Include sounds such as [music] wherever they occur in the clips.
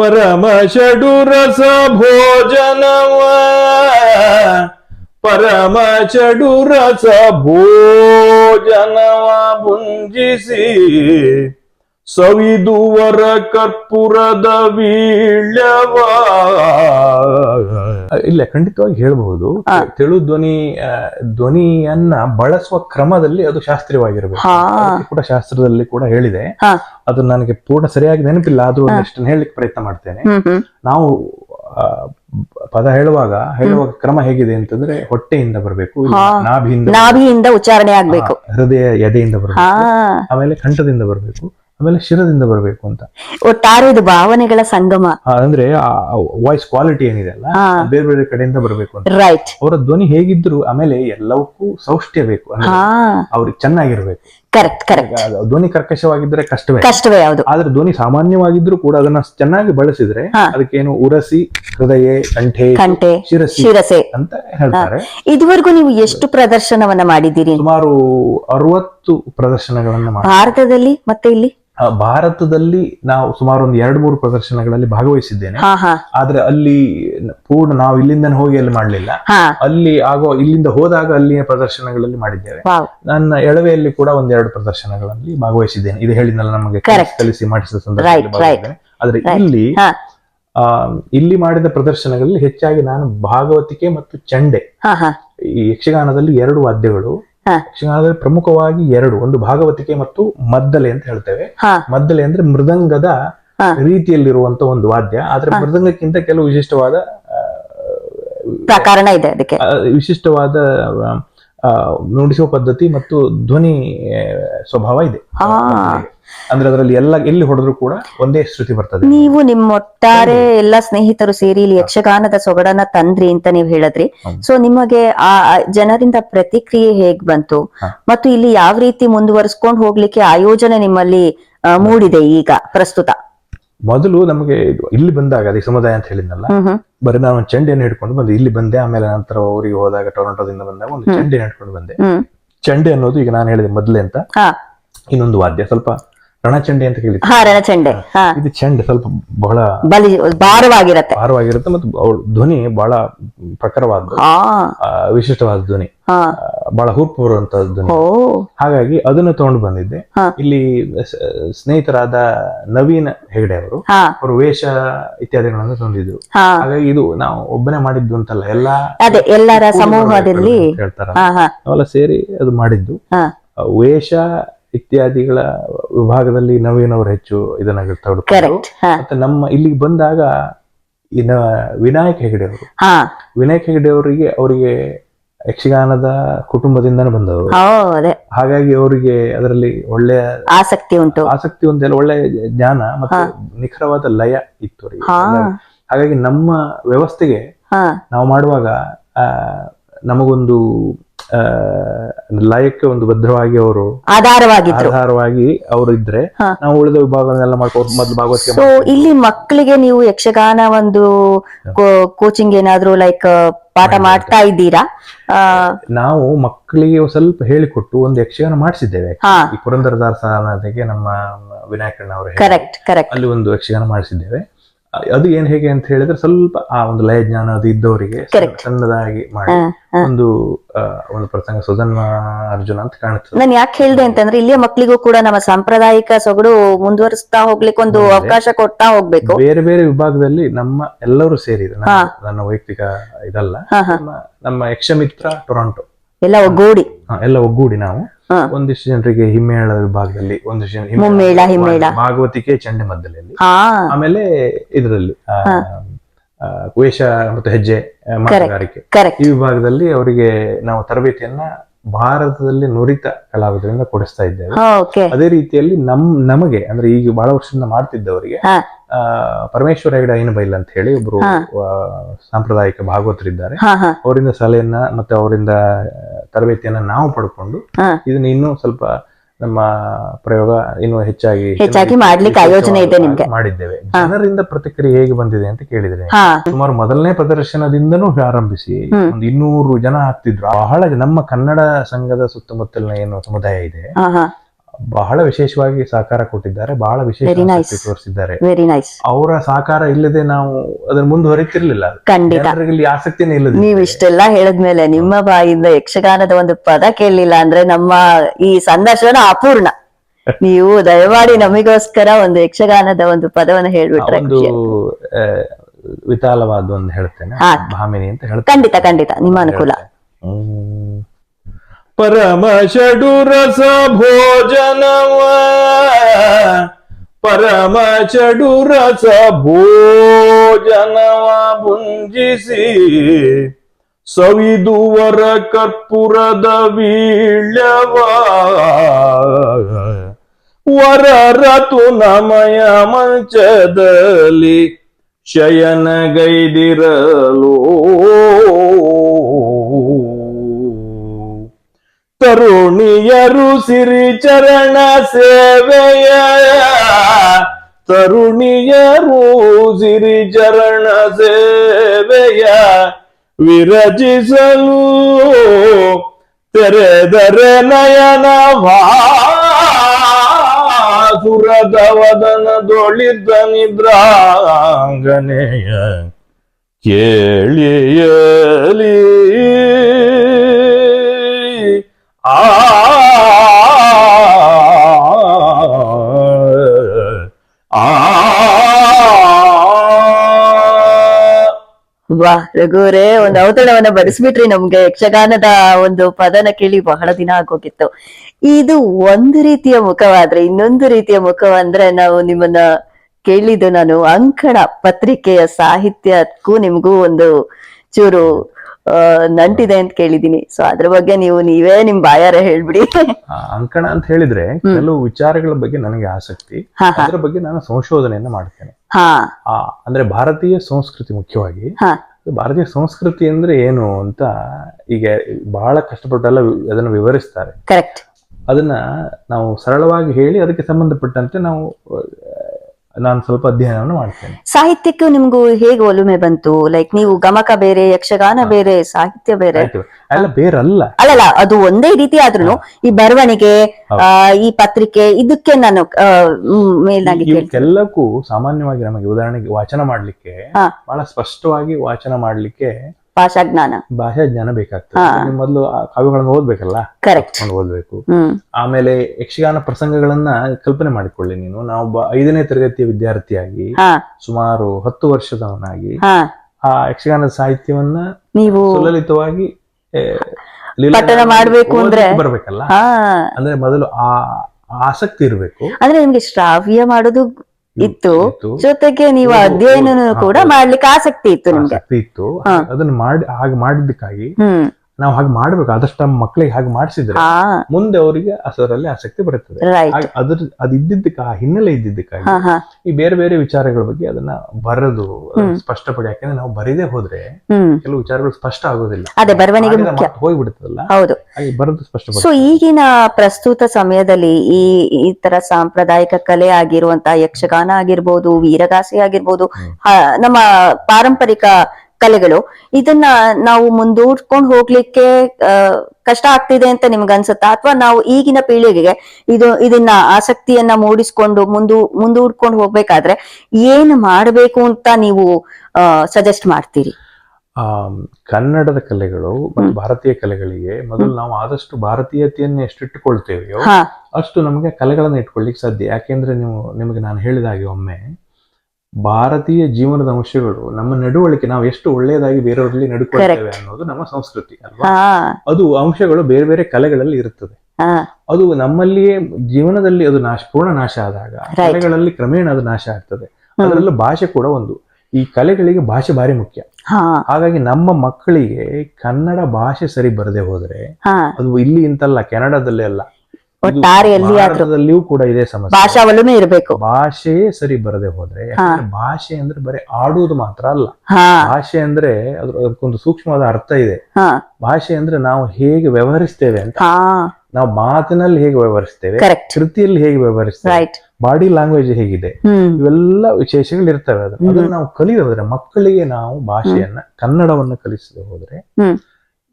పరమషడురస భోజనమా పరమషడురస భోజనమా భుంజిసి ಸವಿದುವರ ಕರ್ಪುರದ ವೀಳ್ಯವ. ಇಲ್ಲ ಖಂಡಿತವಾಗಿ ಹೇಳಬಹುದು. ತೆಳು ಧ್ವನಿ ಧ್ವನಿಯನ್ನ ಬಳಸುವ ಕ್ರಮದಲ್ಲಿ ಅದು ಶಾಸ್ತ್ರೀಯವಾಗಿರಬೇಕು. ಕೂಡ ಶಾಸ್ತ್ರದಲ್ಲಿ ಕೂಡ ಹೇಳಿದೆ. ಅದು ನನಗೆ ಪೂರ್ಣ ಸರಿಯಾಗಿ ನೆನಪಿಲ್ಲ ಅದು ಅಷ್ಟನ್ನು ಹೇಳಲಿಕ್ಕೆ ಪ್ರಯತ್ನ ಮಾಡ್ತೇನೆ. ನಾವು ಪದ ಹೇಳುವಾಗ ಹೇಳುವ ಕ್ರಮ ಹೇಗಿದೆ ಅಂತಂದ್ರೆ ಹೊಟ್ಟೆಯಿಂದ ಬರಬೇಕು. ನಾಭಿಯಿಂದ ನಾಭಿಯಿಂದ ಉಚ್ಚಾರಣೆ ಆಗ್ಬೇಕು. ಹೃದಯ ಎದೆಯಿಂದ ಬರಬೇಕು. ಆಮೇಲೆ ಕಂಠದಿಂದ ಬರಬೇಕು. ಆಮೇಲೆ ಶಿರದಿಂದ ಬರಬೇಕು ಅಂತ. ಒಟ್ಟಾರೆ ಇದು ಭಾವನೆಗಳ ಸಂಗಮ. ಆ, ಅಂದ್ರೆ ವಾಯ್ಸ್ ಕ್ವಾಲಿಟಿ ಏನಿದೆ ಅಲ್ಲ. ಬೇರೆ ಬೇರೆ ಕಡೆಯಿಂದ ಬರಬೇಕು ಅಂತ. ರೈಟ್ ಅವರ ಧ್ವನಿ ಹೇಗಿದ್ರು ಆಮೇಲೆ ಎಲ್ಲವಕ್ಕೂ ಸೌಷ್ಠ್ಯ ಬೇಕು ಅವ್ರಿಗೆ ಚೆನ್ನಾಗಿರ್ಬೇಕು. ಕರೆಕ್ಟ್ ಕರೆಕ್ಟ್ ಧ್ವನಿ ಕರ್ಕಶವಾಗಿದ್ರೆ ಕಷ್ಟವೇ. ಕಷ್ಟವೇ ಯಾವುದು ಆದ್ರೆ ಧ್ವನಿ ಸಾಮಾನ್ಯವಾಗಿದ್ರು ಕೂಡ ಅದನ್ನ ಚೆನ್ನಾಗಿ ಬಳಸಿದ್ರೆ. ಅದಕ್ಕೇನು ಉರಸಿ ಹೃದಯ ಕಂಠೆ ಕಂಠೆ ಶಿರಸಿ ಅಂತ ಹೇಳ್ತಾರೆ. ಇದುವರೆಗೂ ನೀವು ಎಷ್ಟು ಪ್ರದರ್ಶನವನ್ನ ಮಾಡಿದ್ದೀರಿ? ಸುಮಾರು ಅರವತ್ತು ಪ್ರದರ್ಶನಗಳನ್ನ ಭಾರತದಲ್ಲಿ ಮತ್ತೆ ಇಲ್ಲಿ? ಭಾರತದಲ್ಲಿ ನಾವು ಸುಮಾರು ಒಂದು ಎರಡು ಮೂರು ಪ್ರದರ್ಶನಗಳಲ್ಲಿ ಭಾಗವಹಿಸಿದ್ದೇನೆ. ಆದ್ರೆ ಅಲ್ಲಿ ಪೂರ್ಣ ನಾವು ಇಲ್ಲಿಂದ ಹೋಗಿ ಅಲ್ಲಿ ಮಾಡಲಿಲ್ಲ. ಅಲ್ಲಿ ಆಗೋ ಇಲ್ಲಿಂದ ಹೋದಾಗ ಅಲ್ಲಿಯ ಪ್ರದರ್ಶನಗಳಲ್ಲಿ ಮಾಡಿದ್ದೇವೆ. ನನ್ನ ಎಳವೆಯಲ್ಲಿ ಕೂಡ ಒಂದೆರಡು ಪ್ರದರ್ಶನಗಳಲ್ಲಿ ಭಾಗವಹಿಸಿದ್ದೇನೆ. ಇದು ಹೇಳಿದ್ನಲ್ಲ ನಮಗೆ. ಕಲಿಸಿ ಮಾಡಿಸಿದ ಸಂದರ್ಭದಲ್ಲಿ. ಆದ್ರೆ ಇಲ್ಲಿ ಆ, ಇಲ್ಲಿ ಮಾಡಿದ ಪ್ರದರ್ಶನಗಳಲ್ಲಿ ಹೆಚ್ಚಾಗಿ ನಾನು ಭಾಗವತಿಕೆ ಮತ್ತು ಚಂಡೆ ಈ ಯಕ್ಷಗಾನದಲ್ಲಿ ಎರಡು ವಾದ್ಯಗಳು. ಯಕ್ಷಗಾನದಲ್ಲಿ ಪ್ರಮುಖವಾಗಿ ಎರಡು ಒಂದು ಭಾಗವತಿಕೆ ಮತ್ತು ಮದ್ದಲೆ ಅಂತ ಹೇಳ್ತೇವೆ. ಮದ್ದಲೆ ಅಂದ್ರೆ ಮೃದಂಗದ ರೀತಿಯಲ್ಲಿರುವಂತಹ ರೀತಿಯಲ್ಲಿರುವಂತ ಒಂದು ವಾದ್ಯ. ಆದ್ರೆ ಮೃದಂಗಕ್ಕಿಂತ ಕೆಲವು ವಿಶಿಷ್ಟವಾದ ಪ್ರಕರಣ ಇದೆ ಅದಕ್ಕೆ. ವಿಶಿಷ್ಟವಾದ ನುಡಿಸುವ ಪದ್ಧತಿ ಮತ್ತು ಧ್ವನಿ ಸ್ವಭಾವ ಇದೆ. ಅಂದ್ರೆ ಅದರಲ್ಲಿ ಎಲ್ಲ ಎಲ್ಲಿ ಹೊಡೆದ್ರು ಕೂಡ ಒಂದೇ ಶ್ರುತಿ ಬರ್ತದೆ. ನೀವು ನಿಮ್ಮ ಒಟ್ಟಾರೆ ಎಲ್ಲ ಸ್ನೇಹಿತರು ಸೇರಿ ಇಲ್ಲಿ ಯಕ್ಷಗಾನದ ಸೊಗಡನ್ನ ತಂದ್ರಿ ಅಂತ ನೀವು ಹೇಳಿದ್ರಿ. ಸೊ ನಿಮಗೆ ಆ ಜನರಿಂದ ಪ್ರತಿಕ್ರಿಯೆ ಹೇಗ್ ಬಂತು? ಮತ್ತು ಇಲ್ಲಿ ಯಾವ ರೀತಿ ಮುಂದುವರಿಸ್ಕೊಂಡು ಹೋಗ್ಲಿಕ್ಕೆ ಆಯೋಜನೆ ನಿಮ್ಮಲ್ಲಿ ಮೂಡಿದೆ ಈಗ ಪ್ರಸ್ತುತ? ಮೊದಲು ನಮಗೆ ಇಲ್ಲಿ ಬಂದಾಗ ಅದೇ ಸಮುದಾಯ ಅಂತ ಹೇಳಿದ್ನಲ್ಲ ಬರೀ ನಾನು ಒಂದು ಚಂಡೆಯನ್ನು ಹಿಡ್ಕೊಂಡು ಬಂದೆ ಇಲ್ಲಿ ಬಂದೆ ಆಮೇಲೆ ನಂತರ ಊರಿಗೆ ಹೋದಾಗ ಟೊರೊಂಟೋದಿಂದ ಬಂದಾಗ ಒಂದು ಚಂಡೆ ಹಿಡ್ಕೊಂಡು ಬಂದೆ. ಚಂಡೆ ಅನ್ನೋದು ಈಗ ನಾನು ಹೇಳಿದೆ ಮೊದಲೇ ಅಂತ. ಇನ್ನೊಂದು ವಾದ್ಯ ಸ್ವಲ್ಪ ರಣಚಂಡೆ ಅಂತ ಕೇಳಿ ಹಾ ರಣಚಂಡೆ. ಹಾ. ಇದು ಚಂಡೆ ಸ್ವಲ್ಪ ಬಹಳ ಬಲಿ ಭಾರವಾಗಿರತ್ತೆ. ಭಾರವಾಗಿರುತ್ತೆ ಮತ್ತು ಧ್ವನಿ ಬಹಳ ಪ್ರಖರವಾದ ವಿಶಿಷ್ಟವಾದ ಧ್ವನಿ. ಬಹಳ ಹೂಪ್ ಬರುವಂತ ಧ್ವನಿ ಹಾಗಾಗಿ ಅದನ್ನ ತಗೊಂಡು ಬಂದಿದ್ದೆ. ಇಲ್ಲಿ ಸ್ನೇಹಿತರಾದ ನವೀನ್ ಹೆಗಡೆ ಅವರು ಅವರು ವೇಷ ಇತ್ಯಾದಿಗಳನ್ನು ತಂದಿದ್ರು. ಹಾಗಾಗಿ ಇದು ನಾವು ಒಬ್ಬನೇ ಮಾಡಿದ್ದು ಅಂತಲ್ಲ ಎಲ್ಲಾ ಅದೇ ಎಲ್ಲರ ಸಮೂಹದಲ್ಲಿ ಹೇಳ್ತಾರ ನಾವೆಲ್ಲ ಸೇರಿ ಅದು ಮಾಡಿದ್ದು. ವೇಷ ಇತ್ಯಾದಿಗಳ ವಿಭಾಗದಲ್ಲಿ ನವೀನವರು ಹೆಚ್ಚು ಇದನ್ನ ಮತ್ತೆ ನಮ್ಮ ಇಲ್ಲಿಗೆ ಬಂದಾಗ ಇನ್ನ ವಿನಾಯಕ್ ಹೆಗಡೆ ಅವರು. ವಿನಾಯಕ್ ಹೆಗಡೆ ಅವರಿಗೆ ಅವರಿಗೆ ಯಕ್ಷಗಾನದ ಕುಟುಂಬದಿಂದನೇ ಬಂದವರು. ಹಾಗಾಗಿ ಅವರಿಗೆ ಅದರಲ್ಲಿ ಒಳ್ಳೆಯ ಆಸಕ್ತಿ ಉಂಟು. ಆಸಕ್ತಿ ಒಂದೆಲ್ಲ ಒಳ್ಳೆ ಜ್ಞಾನ ಮತ್ತು ನಿಖರವಾದ ಲಯ ಇತ್ತು ಅವರಿಗೆ. ಹಾಗಾಗಿ ನಮ್ಮ ವ್ಯವಸ್ಥೆಗೆ ನಾವು ಮಾಡುವಾಗ ಆ, ನಮಗೊಂದು ಲಯಕ್ಕೆ ಒಂದು ಭದ್ರವಾಗಿ ಅವರು ಆಧಾರವಾಗಿದ್ರು. ಆಧಾರವಾಗಿ ಅವರು ಇದ್ರೆ ನಾವು ಉಳಿದ ವಿಭಾಗಗಳನ್ನೆಲ್ಲ ಮಾಡ್ಕೊಂಡು ಮೊದಲು ಭಾಗವತಿಕೆ ಸೊ ಇಲ್ಲಿ ಮಕ್ಕಳಿಗೆ ನೀವು ಯಕ್ಷಗಾನ ಒಂದು ಕೋಚಿಂಗ್ ಏನಾದ್ರು ಲೈಕ್ ಪಾಠ ಮಾಡ್ತಾ ಇದ್ದೀರಾ? ನಾವು ಮಕ್ಕಳಿಗೆ ಸ್ವಲ್ಪ ಹೇಳಿಕೊಟ್ಟು ಒಂದು ಯಕ್ಷಗಾನ ಮಾಡಿಸಿದ್ದೇವೆ. ಈ ಅದಕ್ಕೆ ನಮ್ಮ ವಿನಾಯಕಣ್ಣ ಅವರು ಕರೆಕ್ಟ್ ಕರೆಕ್ಟ್ ಅಲ್ಲಿ ಒಂದು ಯಕ್ಷಗಾನ ಮಾಡಿಸಿದ್ದೇವೆ. ಅದು ಏನ್ ಹೇಗೆ ಅಂತ ಹೇಳಿದ್ರೆ ಸ್ವಲ್ಪ ಆ ಒಂದು ಲಯ ಜ್ಞಾನ ಅದು ಇದ್ದವರಿಗೆ ಸಣ್ಣ- ಸಣ್ಣದಾಗಿ ಮಾಡಿ ಒಂದು ಒಂದು ಪ್ರಸಂಗ ಸುಜನ್ಮ ಅರ್ಜುನ ಅಂತ ಕಾಣುತ್ತೆ ನಾನು ಯಾಕೆ ಹೇಳ್ದೆ ಅಂತಂದ್ರೆ ಇಲ್ಲಿಯ ಮಕ್ಕಳಿಗೂ ಕೂಡ ನಮ್ಮ ಸಾಂಪ್ರದಾಯಿಕ ಸೊಗಡು ಮುಂದುವರಿಸ್ತಾ ಹೋಗ್ಲಿಕ್ಕೆ ಒಂದು ಅವಕಾಶ ಕೊಡ್ತಾ ಹೋಗ್ಬೇಕು. ಬೇರೆ ಬೇರೆ ವಿಭಾಗದಲ್ಲಿ ನಮ್ಮ ಎಲ್ಲರೂ ಸೇರಿದೆ. ನನ್ನ- ವೈಯಕ್ತಿಕ ಇದಲ್ಲ. ನಮ್ಮ ಯಕ್ಷಮಿತ್ರ ಟೊರಾಂಟೊ. ಎಲ್ಲ ಒಗ್ಗೂಡಿ. ಎಲ್ಲ ಒಗ್ಗೂಡಿ ನಾವು. ಒಂದಿಷ್ಟು ಜನರಿಗೆ ಹಿಮ್ಮೇಳ ವಿಭಾಗದಲ್ಲಿ ಒಂದಿಷ್ಟು ಜನ ಹಿಮ್ಮೇಳ, ಹಿಮ್ಮೇಳ. ಭಾಗವತಿಕೆ ಚಂಡೆ ಮದ್ದಲೆಯಲ್ಲಿ. ಆಮೇಲೆ ಇದರಲ್ಲಿ ವೇಷ ಮತ್ತು ಹೆಜ್ಜೆ ಮಾತುಗಾರಿಕೆ. ಈ ವಿಭಾಗದಲ್ಲಿ ಅವರಿಗೆ ನಾವು ತರಬೇತಿಯನ್ನ ಭಾರತದಲ್ಲಿ ನುರಿತ ಕಲಾವಿದರಿಂದ ಕೊಡಿಸ್ತಾ ಇದ್ದೇವೆ. ಅದೇ ರೀತಿಯಲ್ಲಿ ನಮ್ ನಮಗೆ ಅಂದ್ರೆ ಈಗ ಬಹಳ ವರ್ಷದಿಂದ ಮಾಡ್ತಿದ್ದವರಿಗೆ ಪರಮೇಶ್ವರ ಹೆಗಡೆ ಐನಬೈಲ್ ಅಂತ ಹೇಳಿ ಒಬ್ರು ಸಾಂಪ್ರದಾಯಿಕ ಭಾಗವತರಿದ್ದಾರೆ. ಅವರಿಂದ ಸಲಹೆಯನ್ನ ಮತ್ತೆ ಅವರಿಂದ ತರಬೇತಿಯನ್ನ ನಾವು ಪಡ್ಕೊಂಡು ಇದನ್ನ ಇನ್ನೂ ಸ್ವಲ್ಪ ನಮ್ಮ ಪ್ರಯೋಗ ಇನ್ನು ಹೆಚ್ಚಾಗಿ ಹೆಚ್ಚಾಗಿ ಮಾಡ್ಲಿಕ್ಕೆ ಆಯೋಜನೆ ಇದೆ ನಿಮ್ಗೆ. ಮಾಡಿದ್ದೇವೆ. ಜನರಿಂದ ಪ್ರತಿಕ್ರಿಯೆ ಹೇಗೆ ಬಂದಿದೆ ಅಂತ ಕೇಳಿದ್ರೆ ಸುಮಾರು ಮೊದಲನೇ ಪ್ರದರ್ಶನದಿಂದನೂ ಆರಂಭಿಸಿ ಒಂದು ಇನ್ನೂರು ಜನ ಆಗ್ತಿದ್ರು. ಬಹಳ ನಮ್ಮ ಕನ್ನಡ ಸಂಘದ ಸುತ್ತಮುತ್ತಲಿನ ಏನು ಸಮುದಾಯ ಇದೆ ಬಹಳ ವಿಶೇಷವಾಗಿ ಸಹಕಾರ ಕೊಟ್ಟಿದ್ದಾರೆ ಬಹಳ ವಿಶೇಷ ಆಸಕ್ತಿ ತೋರಿಸಿದ್ದಾರೆ. ವೆರಿ ನೈಸ್ ಅವರ ಸಹಕಾರ ಇಲ್ಲದೆ ನಾವು ಅದನ್ನ ಮುಂದುವರಿತಿರ್ಲಿಲ್ಲ ಖಂಡಿತ. ಜನರಿಗೆ ಇಲ್ಲಿ ಆಸಕ್ತಿನೇ ಇಲ್ಲ ನೀವು ಇಷ್ಟೆಲ್ಲ ಹೇಳದ್ಮೇಲೆ ನಿಮ್ಮ ಬಾಯಿಂದ ಯಕ್ಷಗಾನದ ಒಂದು ಪದ ಕೇಳಲಿಲ್ಲ ಅಂದ್ರೆ ನಮ್ಮ ಈ ಸಂದರ್ಶನ ಅಪೂರ್ಣ. [laughs] ನೀವು ದಯಮಾಡಿ ನಮಗೋಸ್ಕರ ಒಂದು ಯಕ್ಷಗಾನದ ಒಂದು ಪದವನ್ನು ಹೇಳ್ಬಿಟ್ರೆ ಒಂದು ವಿತಾಲವಾದ ಒಂದು ಹೇಳ್ತೇನೆ. ಭಾಮಿನಿ ಅಂತ ಹೇಳ್ತೇನೆ. ಖಂಡಿತ ಖಂಡಿತ. ನಿಮ್ಮ ಅನುಕೂಲ. ಪರಮ ಷಡುರಸ ಭೋಜನವ ಪರಮ ಷಡುರಸ ಭೋಜನವ ಭುಂಜಿಸಿ ಸವಿದುವರ ಕರ್ಪೂರದ ವೀಳ್ಯವ ವರರತು ನಮಯ ಮಂಚದಲ್ಲಿ ಶಯನಗೈದಿರಲು ತರುಣಿಯರು ಸಿರಿ ಚರಣ ಸೇವೆಯ. ತರುಣಿಯರು ಸಿರಿ ಚರಣ ಸೇವೆಯ. ವಿರಜಿಸಲು ತೆರೆದರೆ ನಯನ ಸುರದವದನ ದೊಳಿದ ನಿದ್ರಾಂಗನೆಯ ಕೇಳಿಯಲಿ. ಆ ವಾ ಒಂದು ಅವತರಣವನ್ನ ಬಡಿಸ್ಬಿಟ್ರಿ ನಮ್ಗೆ ಯಕ್ಷಗಾನದ ಒಂದು ಪದನ ಕೇಳಿ ಬಹಳ ದಿನ ಆಗೋಗಿತ್ತು ಇದು ಒಂದು ರೀತಿಯ ಮುಖವಾದ್ರೆ ಇನ್ನೊಂದು ರೀತಿಯ ಮುಖವಂದ್ರೆ ನಾವು ನಿಮ್ಮನ್ನ ಕೇಳಿದ್ದು ನಾನು ಅಂಕಣ ಪತ್ರಿಕೆಯ ಸಾಹಿತ್ಯಕ್ಕೂ ನಿಮ್ಗೂ ಒಂದು ಚೂರು ನಂಟಿದೆ ಅಂತ ಕೇಳಿದೀನಿ ಸೊ ಅದ್ರ ಬಗ್ಗೆ ನೀವು ನೀವೇ ನಿಮ್ ಬಾಯಾರ ಹೇಳ್ಬಿಡಿ. ಅಂಕಣ ಅಂತ ಹೇಳಿದ್ರೆ ಕೆಲವು ವಿಚಾರಗಳ ಬಗ್ಗೆ ನನಗೆ ಆಸಕ್ತಿ. ಅದರ ಬಗ್ಗೆ ನಾನು ಸಂಶೋಧನೆಯನ್ನ ಮಾಡ್ತೇನೆ. ಅಂದ್ರೆ ಭಾರತೀಯ ಸಂಸ್ಕೃತಿ ಮುಖ್ಯವಾಗಿ. ಭಾರತೀಯ ಸಂಸ್ಕೃತಿ ಅಂದ್ರೆ ಏನು ಅಂತ ಈಗ ಬಹಳ ಕಷ್ಟಪಟ್ಟೆಲ್ಲ ಅದನ್ನ ವಿವರಿಸ್ತಾರೆ. ಕರೆಕ್ಟ್ ಅದನ್ನ ನಾವು ಸರಳವಾಗಿ ಹೇಳಿ ಅದಕ್ಕೆ ಸಂಬಂಧಪಟ್ಟಂತೆ ನಾವು ನಾನು ಸ್ವಲ್ಪ ಅಧ್ಯಯನವನ್ನು ಮಾಡ್ತೇನೆ. ಸಾಹಿತ್ಯಕ್ಕೂ ನಿಮ್ಗೂ ಹೇಗೆ ಒಲುಮೆ ಬಂತು? ಲೈಕ್ ನೀವು ಗಮಕ ಬೇರೆ ಯಕ್ಷಗಾನ ಬೇರೆ ಸಾಹಿತ್ಯ ಬೇರೆ? ಅಲ್ಲ ಅಲ್ಲ ಬೇರಲ್ಲ. ಅಲ್ಲಲ್ಲ ಅದು ಒಂದೇ ರೀತಿ ಆದ್ರೂ ಈ ಬರವಣಿಗೆ ಆ, ಈ ಪತ್ರಿಕೆ ಇದಕ್ಕೆ ನಾನು ಮೇಲಾಗಿ ಇವಕ್ಕೆಲ್ಲಕ್ಕೂ ಸಾಮಾನ್ಯವಾಗಿ ನಮಗೆ ಉದಾಹರಣೆಗೆ ವಾಚನ ಮಾಡ್ಲಿಕ್ಕೆ. ಬಹಳ ಸ್ಪಷ್ಟವಾಗಿ ವಾಚನ ಮಾಡ್ಲಿಕ್ಕೆ ಭಾಷಾ ಜ್ಞಾನ ಭಾಷಾ ಜ್ಞಾನ ಬೇಕಾಗ್ತದೆ ಮೊದಲು ಕಾವ್ಯಗಳನ್ನು ಓದ್ಬೇಕಲ್ಲ? ಕರೆಕ್ಟ್ ಓದ್ಬೇಕು. ಆಮೇಲೆ ಯಕ್ಷಗಾನ ಪ್ರಸಂಗಗಳನ್ನ ಕಲ್ಪನೆ ಮಾಡಿಕೊಳ್ಳಿ ನೀನು. ನಾವು ಐದನೇ ತರಗತಿಯ ವಿದ್ಯಾರ್ಥಿಯಾಗಿ ಸುಮಾರು ಹತ್ತು ವರ್ಷದವನಾಗಿ ಆ ಯಕ್ಷಗಾನ ಸಾಹಿತ್ಯವನ್ನ ನೀವು ಸುಲಲಿತವಾಗಿ ಮಾಡಬೇಕು ಅಂದ್ರೆ- ಬರ್ಬೇಕಲ್ಲ? ಅಂದ್ರೆ ಮೊದಲು ಆ ಆ ಆಸಕ್ತಿ ಇರಬೇಕು. ಅಂದ್ರೆ ನಿಮ್ಗೆ ಶ್ರಾವ್ಯ ಮಾಡೋದು ಇತ್ತು. ಜೊತೆಗೆ ನೀವು ಅಧ್ಯಯನ ಕೂಡ ಮಾಡ್ಲಿಕ್ಕೆ ಆಸಕ್ತಿ ಇತ್ತು ನಿಮ್ಗೆ. ಇತ್ತು. ಅದನ್ನ ಮಾಡಿ ಹಾಗೆ ಮಾಡಿದ್ದಕ್ಕಾಗಿ ನಾವು ಹಾಗೆ ಮಾಡ್ಬೇಕು ಆದಷ್ಟು ನಮ್ಮ ಮಕ್ಕಳಿಗೆ ಹಾಗೆ ಮಾಡಿಸಿದ್ರೆ ಮುಂದೆ ಅವರಿಗೆ ಅದರಲ್ಲಿ ಆಸಕ್ತಿ ಬರುತ್ತದೆ. ಅದ್ರ ಅದು ಇದ್ದಿದ್ದಕ್ಕೆ ಆ ಹಿನ್ನೆಲೆ ಇದ್ದಿದ್ದಕ್ಕಾಗಿ ಈ ಬೇರೆ ಬೇರೆ ವಿಚಾರಗಳ ಬಗ್ಗೆ ಅದನ್ನ ಬರೆದು ಸ್ಪಷ್ಟಪಡಿ. ಯಾಕಂದ್ರೆ ನಾವು ಬರೀದೇ ಹೋದ್ರೆ ಕೆಲವು ವಿಚಾರಗಳು ಸ್ಪಷ್ಟ ಆಗೋದಿಲ್ಲ. ಅದೇ ಬರವಣಿಗೆ ಹೋಗ್ಬಿಡ್ತದಲ್ಲ ಹೌದು. ಬರೆದು ಸ್ಪಷ್ಟಪಡಿ ಸೊ ಈಗಿನ ಪ್ರಸ್ತುತ ಸಮಯದಲ್ಲಿ ಈ ಈ ತರ ಸಾಂಪ್ರದಾಯಿಕ ಕಲೆ ಆಗಿರುವಂತಹ ಯಕ್ಷಗಾನ ಆಗಿರ್ಬೋದು ವೀರಗಾಸೆ ಆಗಿರ್ಬೋದು ನಮ್ಮ ಪಾರಂಪರಿಕ ಕಲೆಗಳು. ಇದನ್ನ ನಾವು ಮುಂದೂಡ್ಕೊಂಡು ಹೋಗ್ಲಿಕ್ಕೆ ಕಷ್ಟ ಆಗ್ತಿದೆ ಅಂತ ನಿಮ್ಗೆ ಅನ್ಸುತ್ತಾ? ಅಥವಾ ನಾವು ಈಗಿನ ಪೀಳಿಗೆಗೆ ಇದು ಇದನ್ನ ಆಸಕ್ತಿಯನ್ನ ಮೂಡಿಸ್ಕೊಂಡು ಮುಂದು ಮುಂದೂಡ್ಕೊಂಡು ಹೋಗ್ಬೇಕಾದ್ರೆ ಏನ್ ಮಾಡಬೇಕು ಅಂತ ನೀವು ಸಜೆಸ್ಟ್ ಮಾಡ್ತೀರಿ? ಕನ್ನಡದ ಕಲೆಗಳು ಮತ್ತು ಭಾರತೀಯ ಕಲೆಗಳಿಗೆ ಮೊದಲು ನಾವು ಆದಷ್ಟು ಭಾರತೀಯತೆಯನ್ನು ಎಷ್ಟು ಇಟ್ಟುಕೊಳ್ತೇವೆಯೋ ಅಷ್ಟು ನಮಗೆ ಕಲೆಗಳನ್ನು ಇಟ್ಕೊಳ್ಳಿಕ್ಕೆ ಸಾಧ್ಯ. ಯಾಕೆಂದ್ರೆ ನೀವು ನಿಮಗೆ ನಾನು ಹೇಳಿದ ಹಾಗೆ ಒಮ್ಮೆ ಭಾರತೀಯ ಜೀವನದ ಅಂಶಗಳು ನಮ್ಮ ನಡವಳಿಕೆ ನಾವು ಎಷ್ಟು ಒಳ್ಳೆಯದಾಗಿ ಬೇರೆಯವರಲ್ಲಿ ನಡ್ಕೊಳ್ತೇವೆ ಅನ್ನೋದು ನಮ್ಮ ಸಂಸ್ಕೃತಿ ಅಲ್ವಾ? ಅದು ಅಂಶಗಳು ಬೇರೆ ಬೇರೆ ಕಲೆಗಳಲ್ಲಿ ಇರುತ್ತದೆ. ಅದು ನಮ್ಮಲ್ಲಿಯೇ ಜೀವನದಲ್ಲಿ ಅದು ನಾಶ ಪೂರ್ಣ ನಾಶ ಆದಾಗ ಕಲೆಗಳಲ್ಲಿ ಕ್ರಮೇಣ ಅದು ನಾಶ ಆಗ್ತದೆ. ಅದರಲ್ಲೂ ಭಾಷೆ ಕೂಡ ಒಂದು. ಈ ಕಲೆಗಳಿಗೆ ಭಾಷೆ ಭಾರಿ ಮುಖ್ಯ. ಹಾಗಾಗಿ ನಮ್ಮ ಮಕ್ಕಳಿಗೆ ಕನ್ನಡ ಭಾಷೆ ಸರಿ ಬರದೆ ಹೋದ್ರೆ ಅದು ಇಲ್ಲಿ ಇಂತಲ್ಲ ಕೆನಡಾದಲ್ಲೇ ಅಲ್ಲ. ಒಟ್ಟಾರೆ ಭಾರತದಲ್ಲಿಯೂ ಕೂಡ ಇದೆ ಸಮಸ್ಯೆ. ಭಾಷಾವಲ್ಲೂ ಇರಬೇಕು. ಭಾಷೆಯೇ ಸರಿ ಬರದೆ ಹೋದ್ರೆ ಯಾಕಂದ್ರೆ ಭಾಷೆ ಅಂದ್ರೆ ಬರೀ ಆಡುವುದು ಮಾತ್ರ ಅಲ್ಲ. ಭಾಷೆ ಅಂದ್ರೆ ಅದ್ರ ಅದಕ್ಕೊಂದು ಸೂಕ್ಷ್ಮವಾದ ಅರ್ಥ ಇದೆ. ಭಾಷೆ ಅಂದ್ರೆ ನಾವು ಹೇಗೆ ವ್ಯವಹರಿಸ್ತೇವೆ ಅಂತ. ನಾವು ಮಾತಿನಲ್ಲಿ ಹೇಗೆ ವ್ಯವಹರಿಸ್ತೇವೆ ಕೃತಿಯಲ್ಲಿ ಹೇಗೆ ವ್ಯವಹರಿಸ್ತೇವೆ ಬಾಡಿ ಲ್ಯಾಂಗ್ವೇಜ್ ಹೇಗಿದೆ ಇವೆಲ್ಲ ವಿಶೇಷಗಳು ಇರ್ತವೆ. ಅದನ್ನ ನಾವು ಕಲಿಯೋದ್ರೆ ಮಕ್ಕಳಿಗೆ ನಾವು ಭಾಷೆಯನ್ನ ಕನ್ನಡವನ್ನ ಕಲಿಸದೆ ಹೋದ್ರೆ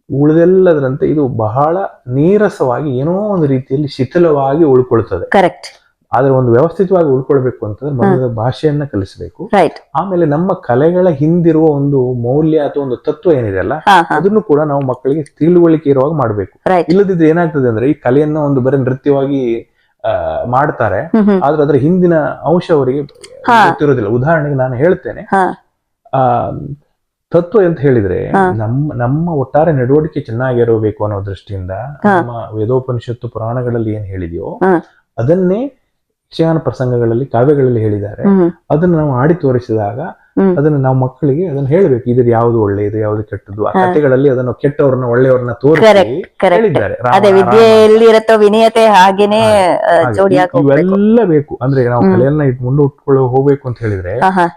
ಉಳಿದೆಲ್ಲದರಂತೆ ಇದು ಬಹಳ ನೀರಸವಾಗಿ ಏನೋ ಒಂದು ರೀತಿಯಲ್ಲಿ ಶಿಥಿಲವಾಗಿ ಉಳ್ಕೊಳ್ತದೆ. ಕರೆಕ್ಟ್ ಆದ್ರೆ ಒಂದು ವ್ಯವಸ್ಥಿತವಾಗಿ ಉಳ್ಕೊಳ್ಬೇಕು ಅಂತಂದ್ರೆ ಮೊದಲ ಭಾಷೆಯನ್ನ ಕಲಿಸಬೇಕು. ರೈಟ್ ಆಮೇಲೆ ನಮ್ಮ ಕಲೆಗಳ ಹಿಂದಿರುವ ಒಂದು ಮೌಲ್ಯ ಅಥವಾ ಒಂದು ತತ್ವ ಏನಿದೆ ಅಲ್ಲ ಅದನ್ನು ಕೂಡ ನಾವು ಮಕ್ಕಳಿಗೆ ತಿಳುವಳಿಕೆ ಇರುವಾಗ ಮಾಡಬೇಕು. ಇಲ್ಲದಿದ್ರೆ ಏನಾಗ್ತದೆ ಅಂದ್ರೆ ಈ ಕಲೆಯನ್ನ ಒಂದು ಬರೀ ನೃತ್ಯವಾಗಿ ಆ, ಮಾಡ್ತಾರೆ ಆದ್ರೆ ಅದರ ಹಿಂದಿನ ಅಂಶ ಅವರಿಗೆ. ಗೊತ್ತಿರೋದಿಲ್ಲ. ಉದಾಹರಣೆಗೆ ನಾನು ಹೇಳ್ತೇನೆ ಆ ತತ್ವ ಅಂತ ಹೇಳಿದ್ರೆ ನಮ್ಮ ನಮ್ಮ ಒಟ್ಟಾರೆ ನಡವಳಿಕೆ ಚೆನ್ನಾಗಿರಬೇಕು ಅನ್ನೋ ದೃಷ್ಟಿಯಿಂದ ನಮ್ಮ ವೇದೋಪನಿಷತ್ತು ಪುರಾಣಗಳಲ್ಲಿ ಏನ್ ಹೇಳಿದೆಯೋ ಅದನ್ನೇ ಯಕ್ಷಗಾನ ಪ್ರಸಂಗಗಳಲ್ಲಿ ಕಾವ್ಯಗಳಲ್ಲಿ ಹೇಳಿದ್ದಾರೆ. ಅದನ್ನ ನಾವು ಆಡಿ ತೋರಿಸಿದಾಗ. ಅದನ್ನ ನಾವು ಮಕ್ಕಳಿಗೆ ಅದನ್ನ ಹೇಳ್ಬೇಕು ಇದ್ರ ಯಾವ್ದು ಒಳ್ಳೆಯದು ಯಾವ್ದು ಕೆಟ್ಟದ್ದು. ಆ ಕಥೆಗಳಲ್ಲಿ ಅದನ್ನು ಕೆಟ್ಟವ್ರನ್ನ ಒಳ್ಳೆಯವ್ರನ್ನ ತೋರಿಸಿ. ಹೇಳಿದ್ದಾರೆ. ಅದೇ ವಿನಯತೆ ಹಾಗೇನೆ ಇವೆಲ್ಲ ಬೇಕು. ಅಂದ್ರೆ ನಾವು. ಕಲೆಯನ್ನ ಇಟ್ ಮುಂದೆ ಉಟ್ಕೊಳ್ಳೋ ಹೋಗ್ಬೇಕು ಅಂತ ಹೇಳಿದ್ರೆ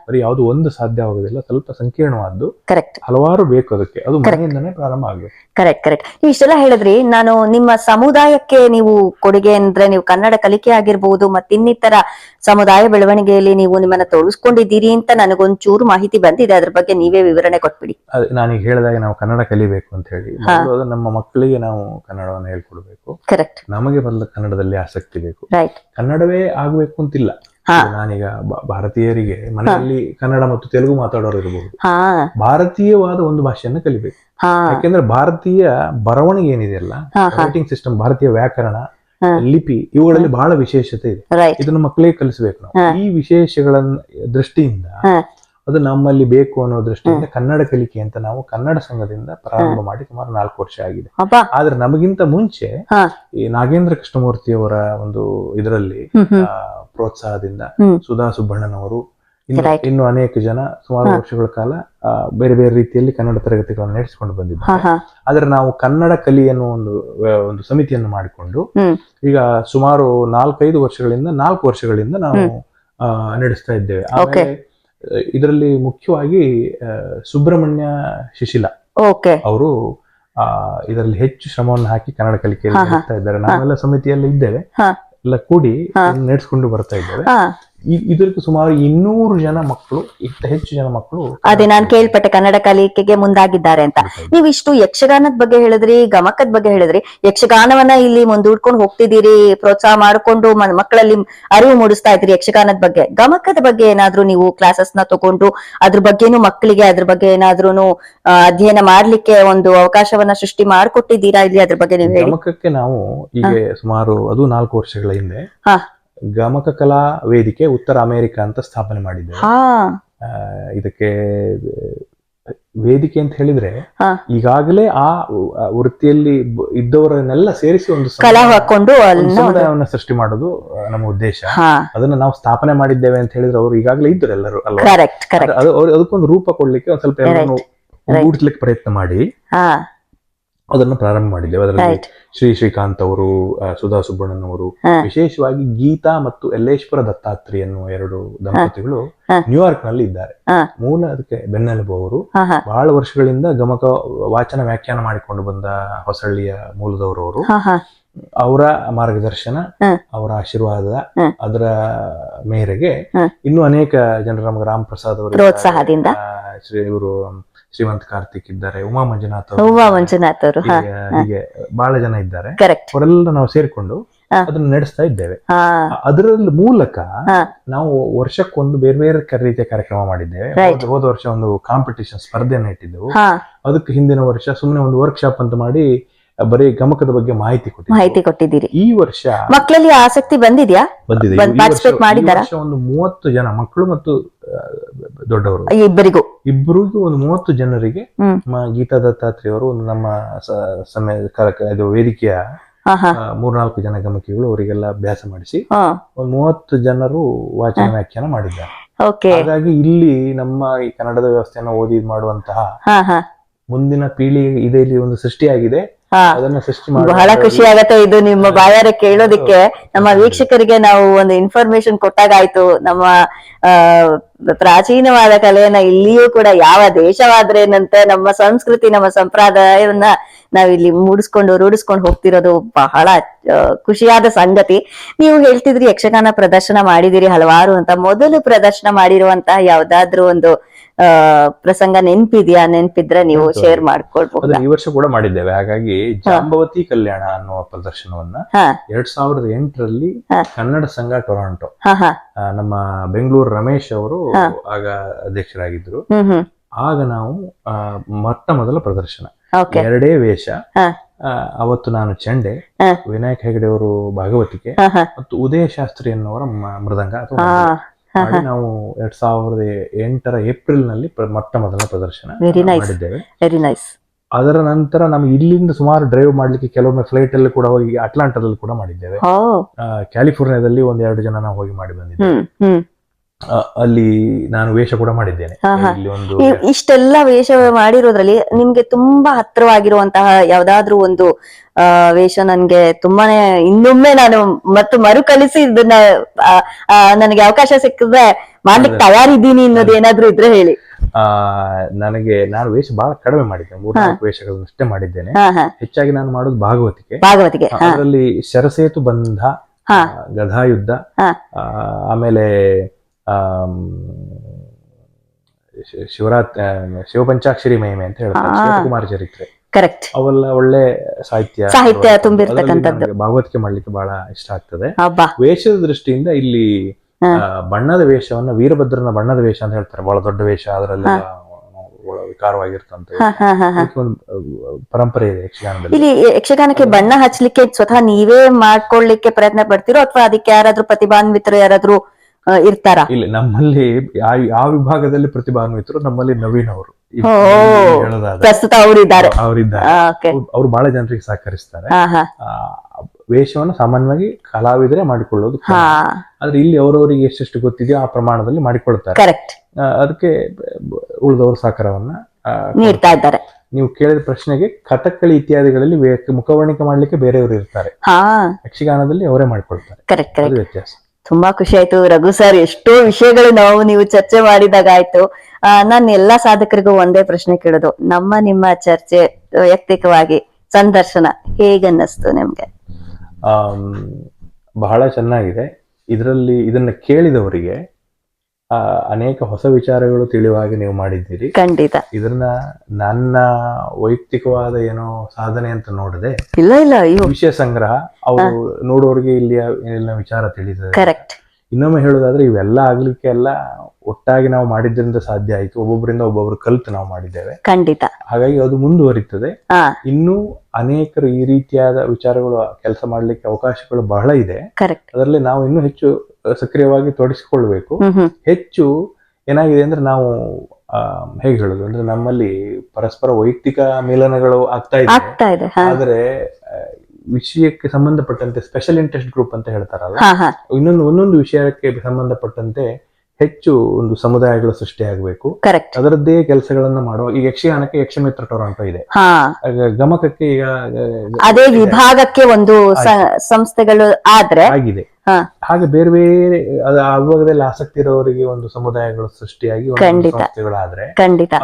ಬರೀ ಯಾವ್ದು ಒಂದು ಸಾಧ್ಯ ಆಗೋದಿಲ್ಲ ಸ್ವಲ್ಪ ಸಂಕೀರ್ಣವಾದ್ದು ಕರೆಕ್ಟ್ ಹಲವಾರು ಬೇಕು ಅದಕ್ಕೆ. ಅದು. ಮನೆಯಿಂದನೇ ಪ್ರಾರಂಭ ಆಗಬೇಕು. ಕರೆಕ್ಟ್ ಕರೆಕ್ಟ್ ನೀವು ಇಷ್ಟೆಲ್ಲ ಹೇಳಿದ್ರಿ ನಾನು ನಿಮ್ಮ ಸಮುದಾಯಕ್ಕೆ ನೀವು ಕೊಡುಗೆ ಅಂದ್ರೆ ನೀವು ಕನ್ನಡ ಕಲಿಕೆ ಆಗಿರ್ಬಹುದು ಮತ್ತಿನ್ನಿತರ ಸಮುದಾಯ ಬೆಳವಣಿಗೆಯಲ್ಲಿ ನೀವು ನಿಮ್ಮನ್ನ ತೊಡಗಿಸ್ಕೊಂಡಿದ್ದೀರಿ ಅಂತ ನನಗೊಂಚೂರು ಮಾಹಿತಿ ಬಂದಿದೆ ಅದ್ರ ಬಗ್ಗೆ ನೀವೇ ವಿವರಣೆ ಕೊಟ್ಬಿಡಿ. ನಾನು ನಾನೀಗ ಹೇಳಿದಾಗ ನಾವು ಕನ್ನಡ ಕಲಿಬೇಕು ಅಂತ ಹೇಳಿ. ಮೊದಲು ನಮ್ಮ ಮಕ್ಕಳಿಗೆ ನಾವು ಕನ್ನಡವನ್ನು ಹೇಳ್ಕೊಡ್ಬೇಕು. ಕರೆಕ್ಟ್ ನಮಗೆ ಮೊದಲು ಕನ್ನಡದಲ್ಲಿ ಆಸಕ್ತಿ ಬೇಕು. ರೈಟ್ ಕನ್ನಡವೇ ಆಗ್ಬೇಕು ಅಂತಿಲ್ಲ. ನಾನೀಗ ಭಾರತೀಯರಿಗೆ ಮನೆಯಲ್ಲಿ ಕನ್ನಡ ಮತ್ತು ತೆಲುಗು ಮಾತಾಡೋರು ಇರಬಹುದು ಭಾರತೀಯವಾದ ಒಂದು ಭಾಷೆಯನ್ನು ಕಲಿಬೇಕು. ಯಾಕೆಂದ್ರೆ ಭಾರತೀಯ ಬರವಣಿಗೆ ಏನಿದೆಯಲ್ಲ ಅಲ್ಲ ರೈಟಿಂಗ್ ಸಿಸ್ಟಮ್ ಭಾರತೀಯ ವ್ಯಾಕರಣ ಲಿಪಿ ಇವುಗಳಲ್ಲಿ ಬಹಳ ವಿಶೇಷತೆ ಇದೆ. ಇದನ್ನು ಮಕ್ಕಳಿಗೆ ಕಲಿಸಬೇಕು ನಾವು. ಈ ವಿಶೇಷಗಳನ್ನ ದೃಷ್ಟಿಯಿಂದ. ಅದು ನಮ್ಮಲ್ಲಿ ಬೇಕು ಅನ್ನೋ ದೃಷ್ಟಿಯಿಂದ ಕನ್ನಡ ಕಲಿಕೆ ಅಂತ ನಾವು ಕನ್ನಡ ಸಂಘದಿಂದ ಪ್ರಾರಂಭ ಮಾಡಿ ಸುಮಾರು ನಾಲ್ಕು ವರ್ಷ ಆಗಿದೆ. ಆದ್ರೆ ನಮಗಿಂತ ಮುಂಚೆ. ಈ ನಾಗೇಂದ್ರ ಕೃಷ್ಣಮೂರ್ತಿ ಅವರ ಒಂದು ಇದರಲ್ಲಿ ಪ್ರೋತ್ಸಾಹದಿಂದ. ಸುಧಾ ಸುಬ್ಬಣ್ಣನವರು ಇನ್ನು ಇನ್ನು ಅನೇಕ ಜನ ಸುಮಾರು ವರ್ಷಗಳ ಕಾಲ ಬೇರೆ ಬೇರೆ ರೀತಿಯಲ್ಲಿ ಕನ್ನಡ ತರಗತಿಗಳನ್ನು ನಡೆಸಿಕೊಂಡು ಬಂದಿದ್ದಾರೆ. ಆದ್ರೆ ನಾವು ಕನ್ನಡ ಕಲಿ ಅನ್ನೋ ಒಂದು ಒಂದು ಸಮಿತಿಯನ್ನು ಮಾಡಿಕೊಂಡು ಈಗ ಸುಮಾರು ನಾಲ್ಕೈದು ವರ್ಷಗಳಿಂದ ನಾಲ್ಕು ವರ್ಷಗಳಿಂದ ನಾವು ಆ, ನಡೆಸ್ತಾ ಇದ್ದೇವೆ. ಇದರಲ್ಲಿ ಮುಖ್ಯವಾಗಿ ಸುಬ್ರಹ್ಮಣ್ಯ ಶಿಶಿಲ ಓಕೆ ಅವರು ಆ ಇದರಲ್ಲಿ ಹೆಚ್ಚು ಶ್ರಮವನ್ನು ಹಾಕಿ ಕನ್ನಡ ಕಲಿಕೆಯಲ್ಲಿ ಹಾ. ಇದ್ದಾರೆ ನಾವೆಲ್ಲ ಸಮಿತಿಯಲ್ಲಿ ಇದ್ದೇವೆ. ಎಲ್ಲ ಕೂಡಿ. ನಡೆಸ್ಕೊಂಡು ಬರ್ತಾ ಇದ್ದೇವೆ ಇದಕ್ಕೆ ಸುಮಾರು ಇನ್ನೂರು ಜನ ಮಕ್ಕಳು ಇಷ್ಟ ಹೆಚ್ಚು ಜನ ಮಕ್ಕಳು ಅದೇ ನಾನು ಕೇಳ್ಪಟ್ಟೆ ಕನ್ನಡ ಕಲಿಕೆಗೆ ಮುಂದಾಗಿದ್ದಾರೆ ಅಂತ. ನೀವು ಇಷ್ಟು ಯಕ್ಷಗಾನದ ಬಗ್ಗೆ ಹೇಳಿದ್ರಿ ಗಮಕದ ಬಗ್ಗೆ ಹೇಳಿದ್ರಿ ಯಕ್ಷಗಾನವನ್ನ ಇಲ್ಲಿ ಮುಂದೂಡ್ಕೊಂಡು ಹೋಗ್ತಿದ್ದೀರಿ ಪ್ರೋತ್ಸಾಹ ಮಾಡಿಕೊಂಡು ಮಕ್ಕಳಲ್ಲಿ ಅರಿವು ಮೂಡಿಸ್ತಾ ಇದ್ರಿ ಯಕ್ಷಗಾನದ ಬಗ್ಗೆ. ಗಮಕದ ಬಗ್ಗೆ ಏನಾದ್ರೂ ನೀವು ಕ್ಲಾಸಸ್ನ ತಗೊಂಡು ಅದ್ರ ಬಗ್ಗೆನು ಮಕ್ಕಳಿಗೆ ಅದ್ರ ಬಗ್ಗೆ ಏನಾದ್ರೂ ಅಧ್ಯಯನ ಮಾಡ್ಲಿಕ್ಕೆ ಒಂದು ಅವಕಾಶವನ್ನ ಸೃಷ್ಟಿ ಮಾಡ್ಕೊಟ್ಟಿದ್ದೀರಾ ಇಲ್ಲಿ ಅದ್ರ ಬಗ್ಗೆ ನೀವು ಗಮಕಕ್ಕೆ ನಾವು ಈಗ ಸುಮಾರು ಅದು ನಾಲ್ಕು ವರ್ಷಗಳ ಹಿಂದೆ ಹಾ. ಗಮಕ ಕಲಾ ವೇದಿಕೆ ಉತ್ತರ ಅಮೆರಿಕ ಅಂತ ಸ್ಥಾಪನೆ ಮಾಡಿದ್ದೆ ಹಾ. ಇದಕ್ಕೆ ವೇದಿಕೆ ಅಂತ ಹೇಳಿದ್ರೆ. ಈಗಾಗಲೇ ಆ ವೃತ್ತಿಯಲ್ಲಿ ಇದ್ದವರನ್ನೆಲ್ಲ ಸೇರಿಸಿ ಒಂದು ಕಲಾ ಹಾಕೊಂಡು ಸಮುದಾಯವನ್ನ ಸೃಷ್ಟಿ ಮಾಡೋದು ನಮ್ಮ ಉದ್ದೇಶ. ಅದನ್ನ ನಾವು ಸ್ಥಾಪನೆ ಮಾಡಿದ್ದೇವೆ ಅಂತ ಹೇಳಿದ್ರೆ ಅವರು ಈಗಾಗಲೇ ಇದ್ರು ಎಲ್ಲರೂ ಅಲ್ವಾ? ಅದಕ್ಕೊಂದು ರೂಪ ಕೊಡ್ಲಿಕ್ಕೆ ಒಂದ್ ಸ್ವಲ್ಪ ಎಲ್ಲರೂ ಪ್ರಯತ್ನ ಮಾಡಿ. ಅದನ್ನು ಪ್ರಾರಂಭ ಮಾಡಿದ್ದೇವೆ. ಅದರಲ್ಲಿ ಶ್ರೀ ಶ್ರೀಕಾಂತ್ ಅವರು ಸುಧಾ ಸುಬ್ಬಣ್ಣನ್ ಅವರು ವಿಶೇಷವಾಗಿ ಗೀತಾ ಮತ್ತು ಯಲ್ಲೇಶ್ವರ ದತ್ತಾತ್ರಿ ಎನ್ನುವ ಎರಡು ದಂಪತಿಗಳು. ನ್ಯೂಯಾರ್ಕ್ನಲ್ಲಿ ಇದ್ದಾರೆ. ಮೂಲ ಅದಕ್ಕೆ ಬೆನ್ನೆಲುಬು ಅವರು. ಬಹಳ ವರ್ಷಗಳಿಂದ ಗಮಕ ವಾಚನ ವ್ಯಾಖ್ಯಾನ ಮಾಡಿಕೊಂಡು ಬಂದ ಹೊಸಳ್ಳಿಯ ಮೂಲದವರು ಅವರು. ಅವರ ಮಾರ್ಗದರ್ಶನ ಅವರ ಆಶೀರ್ವಾದ. ಅದರ ಮೇರೆಗೆ ಇನ್ನು ಅನೇಕ ಜನರು ನಮಗೆ ರಾಮ್ ಪ್ರಸಾದ್ ಅವರು. ಶ್ರೀ ಇವರು ಶ್ರೀಮಂತ್ ಕಾರ್ತಿಕ್ ಇದ್ದಾರೆ ಉಮಾ ಮಂಜುನಾಥ್ ಅವರು ಹೂವಾ ಮಂಜುನಾಥ್ ಅವರು ಹಾ ಹೀಗೆ ಹೀಗೆ ಬಹಳ ಜನ ಇದ್ದಾರೆ. ಕರೆಕ್ಟ್ ಅವರೆಲ್ಲ ನಾವು ಸೇರಿಕೊಂಡು ಹಾ. ಅದನ್ನ ನಡೆಸ್ತಾ ಇದ್ದೇವೆ. ಹಾ. ಅದರಲ್ಲಿ ಮೂಲಕ ಹಾ. ನಾವು ವರ್ಷಕ್ಕೊಂದು ಬೇರೆ ಬೇರೆ ಕ- ರೀತಿಯ ಕಾರ್ಯಕ್ರಮ ಮಾಡಿದ್ದೇವೆ. Right. ಹೋದ- ಹೋದ ವರ್ಷ ಒಂದು ಕಾಂಪಿಟಿಷನ್ ಸ್ಪರ್ಧೆಯನ್ನು ಇಟ್ಟಿದ್ದೆವು. ಹಾ. ಅದಕ್ಕೆ ಹಿಂದಿನ ವರ್ಷ ಸುಮ್ಮನೆ ಒಂದು ವರ್ಕ್ಶಾಪ್ ಅಂತ ಮಾಡಿ ಬರೀ ಗಮಕದ ಬಗ್ಗೆ ಮಾಹಿತಿ ಕೊಟ್ಟಿದ್ದೇವೆ ಮಾಹಿತಿ ಕೊಟ್ಟಿದ್ದೀರಿ. ಈ ವರ್ಷ ಮಕ್ಕಳಲ್ಲಿ ಆಸಕ್ತಿ ಬಂದಿದ್ಯಾ? ಬಂದಿದೆ. ಈ ವರ್ಷ- ಈ? ವರ್ಷ ಒಂದು ಮೂವತ್ತು ಜನ ಮಕ್ಕಳು ಮತ್ತು ಆ, ದೊಡ್ಡವರು. ಇಬ್ಬರಿಗೂ. ಇಬ್ಬರಿಗೂ ಒಂದು ಮೂವತ್ತು ಜನರಿಗೆ ಹ್ಮ್. ನಮ್ಮ ಗೀತಾ ದತ್ತಾತ್ರಿ ಅವರು ಒಂದು ನಮ್ಮ ಸ- ಸಮಯ ಇದು ವೇದಿಕೆಯ ಹಾ ಹಾ. ಆ, ಮೂರ್ನಾಲ್ಕು ಜನ ಗಮಕಿಗಳು ಅವರಿಗೆಲ್ಲ ಅಭ್ಯಾಸ ಮಾಡಿಸಿ ಹಾ. ಒಂದು ಮೂವತ್ತು ಜನರು ವಾಚನ ವ್ಯಾಖ್ಯಾನ ಮಾಡಿದ್ದಾರೆ. ಓಕೆ. ಹಾಗಾಗಿ ಇಲ್ಲಿ ನಮ್ಮ ಈ ಕನ್ನಡದ ವ್ಯವಸ್ಥೆಯನ್ನು ಓದಿ ಮಾಡುವಂತಹ ಹಾ ಹಾ. ಮುಂದಿನ ಪೀಳಿಗೆ ಇದೇ ಇಲ್ಲಿ ಒಂದು ಸೃಷ್ಟಿಯಾಗಿದೆ. ಹಾ. ಅದನ್ನ ಸೃಷ್ಟಿ ಮಾಡಿ ಬಹಳ ಖುಷಿ ಆಗತ್ತೆ ಇದು ನಿಮ್ಮ ಬಾಯಾರ ಕೇಳೋದಿಕ್ಕೆ. ನಮ್ಮ ವೀಕ್ಷಕರಿಗೆ ನಾವು ಒಂದು ಇನ್ಫಾರ್ಮೇಶನ್ ಕೊಟ್ಟಾಗಾಯ್ತು. ನಮ್ಮ ಪ್ರಾಚೀನವಾದ ಕಲೆಯನ್ನ ಇಲ್ಲಿಯೂ ಕೂಡ ಯಾವ ದೇಶವಾದ್ರೇನಂತೆ ನಮ್ಮ ಸಂಸ್ಕೃತಿ ನಮ್ಮ ಸಂಪ್ರದಾಯವನ್ನ ನಾವಿಲ್ಲಿ ಮೂಡಿಸ್ಕೊಂಡು ರೂಢಿಸ್ಕೊಂಡು ಹೋಗ್ತಿರೋದು ಬಹಳ ಖುಷಿಯಾದ ಸಂಗತಿ. ನೀವು ಹೇಳ್ತಿದ್ರಿ ಯಕ್ಷಗಾನ ಪ್ರದರ್ಶನ ಮಾಡಿದಿರಿ ಹಲವಾರು ಅಂತ. ಮೊದಲು ಪ್ರದರ್ಶನ ಮಾಡಿರುವಂತಹ ಯಾವ್ದಾದ್ರು ಒಂದು ಪ್ರಸಂಗ ನೆನ್ಪಿದ್ಯಾ? ನೆನ್ಪಿದ್ರೆ ನೀವು ಶೇರ್ ಮಾಡ್ಕೊಳ್ಬಹುದು? ಈ ವರ್ಷ ಕೂಡ ಮಾಡಿದ್ದೇವೆ. ಹಾಗಾಗಿ ಜಾಂಬವತಿ ಕಲ್ಯಾಣ ಅನ್ನುವ ಪ್ರದರ್ಶನವನ್ನ ಎರಡ್ ಸಾವಿರದ ಎಂಟರಲ್ಲಿ ಕನ್ನಡ ಸಂಘ ಟೊರಾಂಟೊ. ನಮ್ಮ ಬೆಂಗಳೂರು ರಮೇಶ್ ಅವರು ಆಗ ಅಧ್ಯಕ್ಷರಾಗಿದ್ರು ಆಗ ನಾವು ಮೊಟ್ಟ ಮೊದಲ ಪ್ರದರ್ಶನ. ಎರಡೇ ವೇಷ. ಅವತ್ತು ನಾನು ಚಂಡೆ ವಿನಾಯಕ ಹೆಗಡೆ ಅವರು ಭಾಗವತಿಕೆ ಮತ್ತು ಉದಯ ಶಾಸ್ತ್ರಿ ಅನ್ನೋರ ಮೃದಂಗ ಅಥವಾ ಹಾ ಮಂಡಲ. ಹಾ. ಮಾಡಿ ನಾವು ಎರಡ್ ಸಾವಿರದ ಎಂಟರ ಏಪ್ರಿಲ್ನಲ್ಲಿ ಮೊಟ್ಟ ಮೊದಲ ಪ್ರದರ್ಶನ. ಮಾಡಿದ್ದೇವೆ. ವೆರಿ ನೈಸ್ ಅದರ ನಂತರ ನಮ್ಗೆ ಇಲ್ಲಿಂದ ಸುಮಾರು ಡ್ರೈವ್ ಮಾಡ್ಲಿಕ್ಕೆ ಕೆಲವೊಮ್ಮೆ ಫ್ಲೈಟ್ ಅಲ್ಲಿ ಕೂಡ ಹೋಗಿ ಅಟ್ಲಾಂಟಾದಲ್ಲಿ ಕೂಡ ಮಾಡಿದ್ದೇವೆ. ಕ್ಯಾಲಿಫೋರ್ನಿಯಾದಲ್ಲಿ ಒಂದ್ ಎರಡು ಜನ ನಾವು ಹೋಗಿ ಮಾಡಿ ಬಂದಿದ್ದೇವೆ. ಅಲ್ಲಿ ನಾನು ವೇಷ ಕೂಡ ಮಾಡಿದ್ದೇನೆ. ಇಲ್ಲಿ ಒಂದು ಇಷ್ಟೆಲ್ಲ ವೇಷ ಮಾಡಿರೋದ್ರಲ್ಲಿ ನಿಮ್ಗೆ ತುಂಬಾ ಹತ್ರವಾಗಿರುವಂತಹ ಯಾವ್ದಾದ್ರು ಒಂದು ವೇಷ ನನ್ಗೆ ತುಂಬಾನೇ ಇನ್ನೊಮ್ಮೆ ನಾನು ಮತ್ತು ಮರುಕಳಿಸಿ ಇದನ್ನ ನನಗೆ ಅವಕಾಶ ಸಿಕ್ಕಿದ್ರೆ ಮಾಡ್ಲಿಕ್ಕೆ ತಯಾರಿದ್ದೀನಿ ಅನ್ನೋದು ಏನಾದ್ರೂ ಇದ್ರೆ ಹೇಳಿ. ಆ ನನಗೆ ನಾನು ವೇಷ ಬಹಳ ಕಡಿಮೆ ಮಾಡಿದ್ದೇನೆ. ಮೂರ್ನಾಲ್ಕು ವೇಷಗಳನ್ನು ಅಷ್ಟೇ ಮಾಡಿದ್ದೇನೆ. ಹೆಚ್ಚಾಗಿ ನಾನು ಮಾಡೋದು ಭಾಗವತಿಕೆ. ಭಾಗವತಿಗೆ ಅದರಲ್ಲಿ ಶರಸೇತು ಬಂಧ ಗಧಾಯುದ್ಧ ಆಮೇಲೆ ಶಿವರಾತ್ ಶಿವಪಂಚಾಕ್ಷರಿ ಮಹಿಮೆ ಅಂತ ಹೇಳ್ತಾರೆ. ಶಿವಕುಮಾರ ಚರಿತ್ರೆ. ಕರೆಕ್ಟ್ ಅವೆಲ್ಲ ಒಳ್ಳೆ ಸಾಹಿತ್ಯ ಸಾಹಿತ್ಯ ತುಂಬಿರ್ತಕ್ಕಂಥದ್ದು. ಭಾಗವತಿಕೆ ಮಾಡ್ಲಿಕ್ಕೆ ಬಹಳ ಇಷ್ಟ ಆಗ್ತದೆ. ವೇಷದ ದೃಷ್ಟಿಯಿಂದ ಇಲ್ಲಿ ಬಣ್ಣದ ವೇಷವನ್ನ ವೀರಭದ್ರನ ಬಣ್ಣದ ವೇಷ ಅಂತ ಹೇಳ್ತಾರೆ. ಬಹಳ ದೊಡ್ಡ ವೇಷ ಅದರಲ್ಲಿ ವಿಕಾರವಾಗಿರ್ತಂತ ಪರಂಪರೆ ಇದೆ ಯಕ್ಷಗಾನದಲ್ಲಿ. ಇಲ್ಲಿ ಯಕ್ಷಗಾನಕ್ಕೆ ಬಣ್ಣ ಹಚ್ಚಲಿಕ್ಕೆ ಸ್ವತಃ ನೀವೇ ಮಾಡ್ಕೊಳ್ಳಿಕ್ಕೆ ಪ್ರಯತ್ನ ಪಡ್ತೀರೋ ಅಥವಾ ಅದಕ್ಕೆ ಯಾರಾದ್ರೂ ಪ್ರತಿಭಾನ್ವಿತರು ಯಾರಾದ್ರೂ ಇರ್ತಾರಾ? ಇಲ್ಲಿ ನಮ್ಮಲ್ಲಿ ಆ ಆ ವಿಭಾಗದಲ್ಲಿ ಪ್ರತಿಭಾನ್ವಿತರು ನಮ್ಮಲ್ಲಿ ನವೀನ್ ಅವರು. ಪ್ರಸ್ತುತ ಅವರಿದ್ದಾರೆ. ಅವ್ರು ಬಹಳ ಜನರಿಗೆ ಸಹಕರಿಸ್ತಾರೆ. ವೇಷವನ್ನು ಸಾಮಾನ್ಯವಾಗಿ ಕಲಾವಿದರೇ ಮಾಡಿಕೊಳ್ಳೋದು ಆದ್ರೆ ಇಲ್ಲಿ ಅವರವರಿಗೆ ಎಷ್ಟೆಷ್ಟು ಗೊತ್ತಿದೆಯೋ ಆ ಪ್ರಮಾಣದಲ್ಲಿ ಮಾಡಿಕೊಳ್ತಾರೆ. ಅದಕ್ಕೆ ಉಳಿದವರು ಸಹಕಾರವನ್ನ ನೀಡ್ತಾ ಇದ್ದಾರೆ. ನೀವು ಕೇಳಿದ ಪ್ರಶ್ನೆಗೆ ಕಥಕ್ಕಳಿ ಇತ್ಯಾದಿಗಳಲ್ಲಿ ಮುಖವರ್ಣಿಕೆ ಮಾಡ್ಲಿಕ್ಕೆ ಬೇರೆಯವರು ಇರ್ತಾರೆ. ಯಕ್ಷಗಾನದಲ್ಲಿ ಅವರೇ ಮಾಡ್ಕೊಳ್ತಾರೆ. ವ್ಯತ್ಯಾಸ. ತುಂಬಾ ಖುಷಿ ಆಯ್ತು. ರಘು ಸರ್, ಎಷ್ಟೋ ವಿಷಯಗಳು ನಾವು ನೀವು ಚರ್ಚೆ ಮಾಡಿದಾಗ ಆಯ್ತು. ನಾನ್ ಎಲ್ಲಾ ಸಾಧಕರಿಗೂ ಒಂದೇ ಪ್ರಶ್ನೆ ಕೇಳೋದು. ನಮ್ಮ ನಿಮ್ಮ ಚರ್ಚೆ ವೈಯಕ್ತಿಕವಾಗಿ ಸಂದರ್ಶನ ಹೇಗನ್ನಿಸ್ತು ನಿಮ್ಗೆ? ಬಹಳ ಚೆನ್ನಾಗಿದೆ. ಇದರಲ್ಲಿ ಇದನ್ನ ಕೇಳಿದವರಿಗೆ ಅನೇಕ ಹೊಸ ವಿಚಾರಗಳು ತಿಳಿಯುವಾಗಿ ನೀವು ಮಾಡಿದ್ದೀರಿ. ಖಂಡಿತ. ಇದನ್ನ ನನ್ನ ವೈಯಕ್ತಿಕವಾದ ಏನೋ ಸಾಧನೆ ಅಂತ ನೋಡದೆ ಇಲ್ಲ ಇಲ್ಲ ವಿಷಯ ಸಂಗ್ರಹ ಅವರು ನೋಡೋರಿಗೆ ಇಲ್ಲಿ ಎಲ್ಲ ವಿಚಾರ ತಿಳಿದ ಕರೆಕ್ಟ್ ಇನ್ನೊಮ್ಮೆ ಹೇಳೋದಾದ್ರೆ ಇವೆಲ್ಲ ಆಗ್ಲಿಕ್ಕೆ ಎಲ್ಲ ಒಟ್ಟಾಗಿ ನಾವು ಮಾಡಿದ್ರಿಂದ ಸಾಧ್ಯ ಆಯ್ತು. ಒಬ್ಬೊಬ್ಬರಿಂದ ಒಬ್ಬೊಬ್ರು ಕಲ್ತು ನಾವು ಮಾಡಿದ್ದೇವೆ. ಖಂಡಿತ. ಹಾಗಾಗಿ ಅದು ಮುಂದುವರಿತದೆ. ಇನ್ನೂ ಅನೇಕರು ಈ ರೀತಿಯಾದ ವಿಚಾರಗಳು ಕೆಲಸ ಮಾಡ್ಲಿಕ್ಕೆ ಅವಕಾಶಗಳು ಬಹಳ ಇದೆ. ಕರೆಕ್ಟ್ ಅದರಲ್ಲಿ ನಾವು ಇನ್ನೂ ಹೆಚ್ಚು ಸಕ್ರಿಯವಾಗಿ ತೊಡಗಿಸಿಕೊಳ್ಬೇಕು. ಹೆಚ್ಚು ಏನಾಗಿದೆ ಅಂದ್ರೆ ನಾವು ಹೇಗೆ ಹೇಳುದು ಅಂದ್ರೆ ನಮ್ಮಲ್ಲಿ ಪರಸ್ಪರ ವೈಯಕ್ತಿಕ ಮಿಲನಗಳು ಆಗ್ತಾ ಇದೆ. ಆದ್ರೆ ವಿಷಯಕ್ಕೆ ಸಂಬಂಧಪಟ್ಟಂತೆ ಸ್ಪೆಷಲ್ ಇಂಟ್ರೆಸ್ಟ್ ಗ್ರೂಪ್ ಅಂತ ಹೇಳ್ತಾರಲ್ಲ ಇನ್ನೊಂದು ಒಂದೊಂದು ವಿಷಯಕ್ಕೆ ಸಂಬಂಧಪಟ್ಟಂತೆ ಹೆಚ್ಚು ಒಂದು ಸಮುದಾಯಗಳು ಸೃಷ್ಟಿಯಾಗಬೇಕು ಕರೆಕ್ಟ್ ಅದರದ್ದೇ ಕೆಲಸಗಳನ್ನ ಮಾಡುವ ಈಗ ಯಕ್ಷಗಾನಕ್ಕೆ ಯಕ್ಷಮಿತ್ರ ಟೊರಾಂಟೋ ಇದೆ. ಗಮಕಕ್ಕೆ ಈಗ ಅದೇ ವಿಭಾಗಕ್ಕೆ ಒಂದು ಸಂಸ್ಥೆಗಳು ಆದ್ರೆ ಆಗಿದೆ. ಹಾಗೆ ಬೇರೆ ಬೇರೆ ಆ ವಿಭಾಗದಲ್ಲಿ ಆಸಕ್ತಿ ಇರೋವರಿಗೆ ಒಂದು ಸಮುದಾಯಗಳು ಸೃಷ್ಟಿಯಾಗಿ. ಸಂಸ್ಥೆಗಳಾದ್ರೆ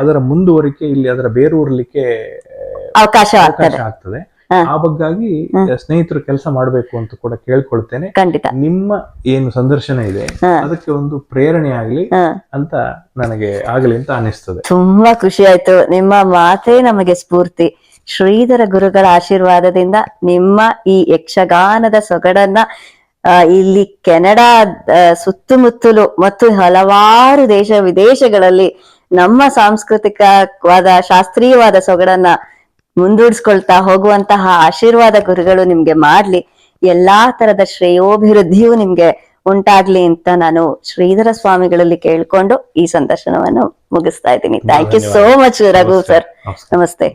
ಅದರ ಮುಂದುವರಿಕೆ ಇಲ್ಲಿ ಅದರ ಬೇರೂರ್ಲಿಕ್ಕೆ ಅವಕಾಶ ಅವಕಾಶ ಆಗ್ತದೆ. ಆ ಬಗ್ಗಾಗಿ ಸ್ನೇಹಿತರು ಕೆಲಸ ಮಾಡಬೇಕು ಅಂತ ಕೂಡ ಕೇಳ್ಕೊಳ್ತೇನೆ. ಖಂಡಿತ. ನಿಮ್ಮ ಏನು ಸಂದರ್ಶನ ಇದೆ ಅದಕ್ಕೆ ಒಂದು ಪ್ರೇರಣೆ ಆಗ್ಲಿ ಅಂತ ನನಗೆ ಆಗಲಿ ಅಂತ ಅನಿಸ್ತದೆ ತುಂಬಾ ಖುಷಿ ಆಯ್ತು. ನಿಮ್ಮ ಮಾತೇ ನಮಗೆ ಸ್ಫೂರ್ತಿ. ಶ್ರೀಧರ ಗುರುಗಳ ಆಶೀರ್ವಾದದಿಂದ ನಿಮ್ಮ ಈ ಯಕ್ಷಗಾನದ ಸೊಗಡನ್ನ ಇಲ್ಲಿ ಕೆನಡಾ ಸುತ್ತಮುತ್ತಲು ಮತ್ತು ಹಲವಾರು ದೇಶ ವಿದೇಶಗಳಲ್ಲಿ ನಮ್ಮ ಸಾಂಸ್ಕೃತಿಕವಾದ ಶಾಸ್ತ್ರೀಯವಾದ ಸೊಗಡನ್ನ ಮುಂದೂಡಿಸ್ಕೊಳ್ತಾ ಹೋಗುವಂತಹ ಆಶೀರ್ವಾದ ಗುರುಗಳು ನಿಮ್ಗೆ ಮಾಡ್ಲಿ. ಎಲ್ಲಾ ತರದ ಶ್ರೇಯೋಭಿವೃದ್ಧಿಯು ನಿಮ್ಗೆ ಉಂಟಾಗ್ಲಿ ಅಂತ ನಾನು ಶ್ರೀಧರ ಸ್ವಾಮಿಗಳಲ್ಲಿ ಕೇಳ್ಕೊಂಡು ಈ ಸಂದರ್ಶನವನ್ನು ಮುಗಿಸ್ತಾ ಇದ್ದೀನಿ. Thank you so much Raghu sir. ನಮಸ್ತೆ.